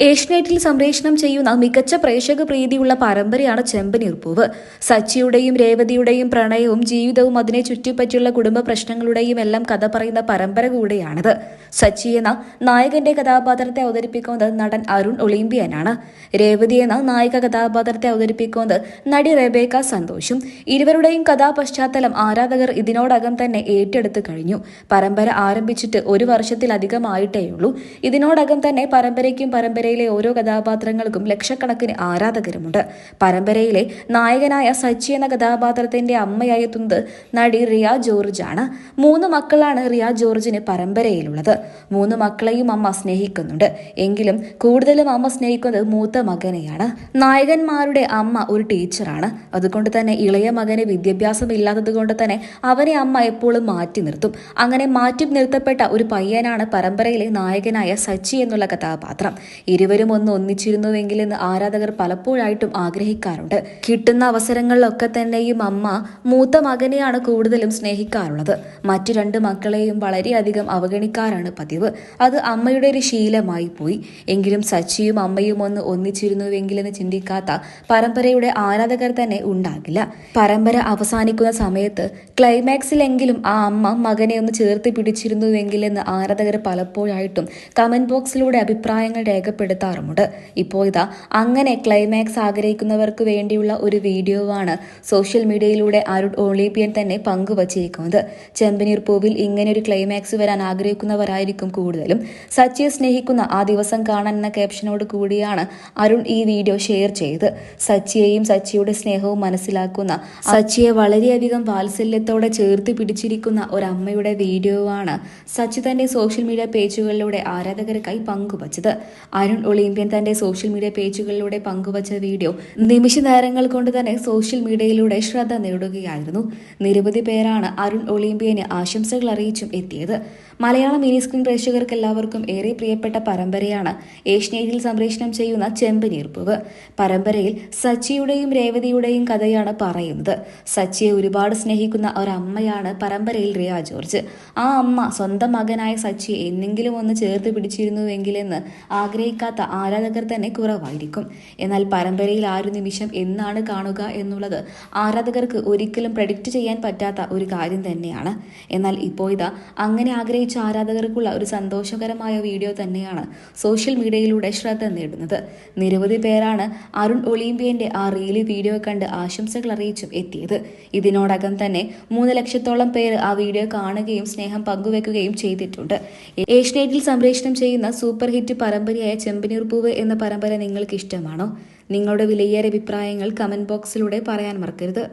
ഏഷ്യനെറ്റിൽ സംപ്രേഷണം ചെയ്യുന്ന മികച്ച പ്രേക്ഷക പ്രീതിയുള്ള പരമ്പരയാണ് ചെമ്പനീർപ്പൂവ് സച്ചിയുടെയും രേവതിയുടെയും പ്രണയവും ജീവിതവും അതിനെ ചുറ്റിപ്പറ്റിയുള്ള കുടുംബ പ്രശ്നങ്ങളുടെയും എല്ലാം കഥ പറയുന്ന പരമ്പര കൂടെയാണിത്. സച്ചി എന്ന നായകന്റെ കഥാപാത്രത്തെ അവതരിപ്പിക്കുന്നത് നടൻ അരുൺ ഒളിമ്പിയനാണ്. രേവതി എന്ന നായിക കഥാപാത്രത്തെ അവതരിപ്പിക്കുന്നത് നടി റെബേക്ക സന്തോഷും. ഇരുവരുടെയും കഥാപശ്ചാത്തലം ആരാധകർ ഇതിനോടകം തന്നെ ഏറ്റെടുത്തു കഴിഞ്ഞു. പരമ്പര ആരംഭിച്ചിട്ട് ഒരു വർഷത്തിലധികമായിട്ടേയുള്ളൂ. ഇതിനോടകം തന്നെ പരമ്പരയ്ക്കും പരമ്പരയിലെ ഓരോ കഥാപാത്രങ്ങൾക്കും ലക്ഷക്കണക്കിന് ആരാധകരുമുണ്ട്. പരമ്പരയിലെ നായകനായ സച്ചി എന്ന കഥാപാത്രത്തിന്റെ അമ്മയായെത്തുന്നത് നടി റിയ ജോർജ് ആണ്. മൂന്ന് മക്കളാണ് റിയ ജോർജിന് പരമ്പരയിലുള്ളത്. മൂന്ന് മക്കളെയും അമ്മ സ്നേഹിക്കുന്നുണ്ട്. എങ്കിലും കൂടുതലും അമ്മ സ്നേഹിക്കുന്നത് മൂത്ത മകനെയാണ്. നായകന്മാരുടെ അമ്മ ഒരു ടീച്ചറാണ്. അതുകൊണ്ട് തന്നെ ഇളയ മകന് വിദ്യാഭ്യാസം ഇല്ലാത്തത് കൊണ്ട് തന്നെ അവനെ അമ്മ എപ്പോഴും മാറ്റി നിർത്തും. അങ്ങനെ മാറ്റി നിർത്തപ്പെട്ട ഒരു പയ്യനാണ് പരമ്പരയിലെ നായകനായ സച്ചി എന്നുള്ള കഥാപാത്രം. ഇരുവരും ഒന്ന് ഒന്നിച്ചിരുന്നുവെങ്കിൽ എന്ന് ആരാധകർ പലപ്പോഴായിട്ടും ആഗ്രഹിക്കാറുണ്ട്. കിട്ടുന്ന അവസരങ്ങളിലൊക്കെ തന്നെയും അമ്മ മൂത്ത മകനെയാണ് കൂടുതലും സ്നേഹിക്കാറുള്ളത്. മറ്റു രണ്ട് മക്കളെയും വളരെയധികം അവഗണിക്കാറാണ് പതിവ്. അത് അമ്മയുടെ ഒരു ശീലമായി പോയി. എങ്കിലും സച്ചിയും അമ്മയും ഒന്ന് ഒന്നിച്ചിരുന്നുവെങ്കിലെന്ന് ചിന്തിക്കാത്ത പരമ്പരയുടെ ആരാധകർ തന്നെ ഉണ്ടാകില്ല. പരമ്പര അവസാനിക്കുന്ന സമയത്ത് ക്ലൈമാക്സിലെങ്കിലും ആ അമ്മ മകനെ ഒന്ന് ചേർത്ത് പിടിച്ചിരുന്നുവെങ്കിലെന്ന് ആരാധകർ പലപ്പോഴായിട്ടും കമന്റ് ബോക്സിലൂടെ അഭിപ്രായങ്ങൾ രേഖപ്പെടുത്താറുമുണ്ട് ഇപ്പോൾ ഇതാ അങ്ങനെ ക്ലൈമാക്സ് ആഗ്രഹിക്കുന്നവർക്ക് വേണ്ടിയുള്ള ഒരു വീഡിയോ ആണ് സോഷ്യൽ മീഡിയയിലൂടെ അരുൺ ഒളീപിയൻ തന്നെ പങ്കുവച്ചിരിക്കുന്നത്. ചെമ്പനീർ പൂവിൽ ഇങ്ങനെ ഒരു ക്ലൈമാക്സ് വരാൻ ആഗ്രഹിക്കുന്നവരായിരിക്കും കൂടുതലും. സച്ചിയെ സ്നേഹിക്കുന്ന ആ ദിവസം കാണാൻ എന്ന ക്യാപ്ഷനോട് കൂടിയാണ് അരുൺ ഈ വീഡിയോ ഷെയർ ചെയ്ത്. സച്ചിയെയും സച്ചിയുടെ സ്നേഹവും മനസ്സിലാക്കുന്ന സച്ചിയെ വളരെയധികം വാത്സല്യത്തോടെ ചേർത്ത് പിടിച്ചിരിക്കുന്ന ഒരമ്മയുടെ വീഡിയോ ആണ് സച്ചി തന്റെ സോഷ്യൽ മീഡിയ പേജുകളിലൂടെ ആരാധകർക്കായി പങ്കുവച്ചത്. അരുൺ ഒളിമ്പ്യൻ തന്റെ സോഷ്യൽ മീഡിയ പേജുകളിലൂടെ പങ്കുവച്ച വീഡിയോ നിമിഷ നേരങ്ങൾ കൊണ്ട് തന്നെ സോഷ്യൽ മീഡിയയിലൂടെ ശ്രദ്ധ നേടുകയായിരുന്നു. നിരവധി പേരാണ് അരുൺ ഒളിമ്പ്യന് ആശംസകൾ അറിയിച്ചും എത്തിയത്. മലയാള മിനി സ്ക്രീൻ പ്രേക്ഷകർക്ക് എല്ലാവർക്കും ഏറെ പ്രിയപ്പെട്ട പരമ്പരയാണ് ഏഷ്യനേറ്റിൽ സംപ്രേഷണം ചെയ്യുന്ന ചെമ്പനീർപ്പൂവ് പരമ്പരയിൽ സച്ചിയുടെയും രേവതിയുടെയും കഥയാണ് പറയുന്നത്. സച്ചിയെ ഒരുപാട് സ്നേഹിക്കുന്ന ഒരമ്മയാണ് പരമ്പരയിൽ റിയ ജോർജ്. ആ അമ്മ സ്വന്തം മകനായ സച്ചിയെ എന്നെങ്കിലും ഒന്ന് ചേർത്ത് പിടിച്ചിരുന്നുവെങ്കിലെന്ന് ആഗ്രഹിക്കാത്ത ആരാധകർ തന്നെ കുറവായിരിക്കും. എന്നാൽ പരമ്പരയിൽ ആ ഒരു നിമിഷം എന്നാണ് കാണുക എന്നുള്ളത് ആരാധകർക്ക് ഒരിക്കലും പ്രഡിക്റ്റ് ചെയ്യാൻ പറ്റാത്ത ഒരു കാര്യം തന്നെയാണ്. എന്നാൽ ഇപ്പോൾ ഇതാ അങ്ങനെ ആഗ്രഹിച്ച ആരാധകർക്കുള്ള ഒരു സന്തോഷകരമായ വീഡിയോ തന്നെയാണ് സോഷ്യൽ മീഡിയയിലൂടെ ശ്രദ്ധ നേടുന്നത്. നിരവധി പേരാണ് അരുൺ ഒളിമ്പിയന്റെ ആ റീൽ വീഡിയോ കണ്ട് ആശംസകൾ അറിയിച്ചും എത്തിയത്. ഇതിനോടകം തന്നെ മൂന്ന് ലക്ഷത്തോളം പേര് ആ വീഡിയോ കാണുകയും സ്നേഹം പങ്കുവെക്കുകയും ചെയ്തിട്ടുണ്ട്. ഏഷ്യനെറ്റിൽ സംപ്രേഷണം ചെയ്യുന്ന സൂപ്പർ ഹിറ്റ് പരമ്പരയായ ചെമ്പനീർ പൂവ് എന്ന പരമ്പര നിങ്ങൾക്ക് ഇഷ്ടമാണോ നിങ്ങളുടെ വിലയേറെ അഭിപ്രായങ്ങൾ കമന്റ് ബോക്സിലൂടെ പറയാൻ മറക്കരുത്.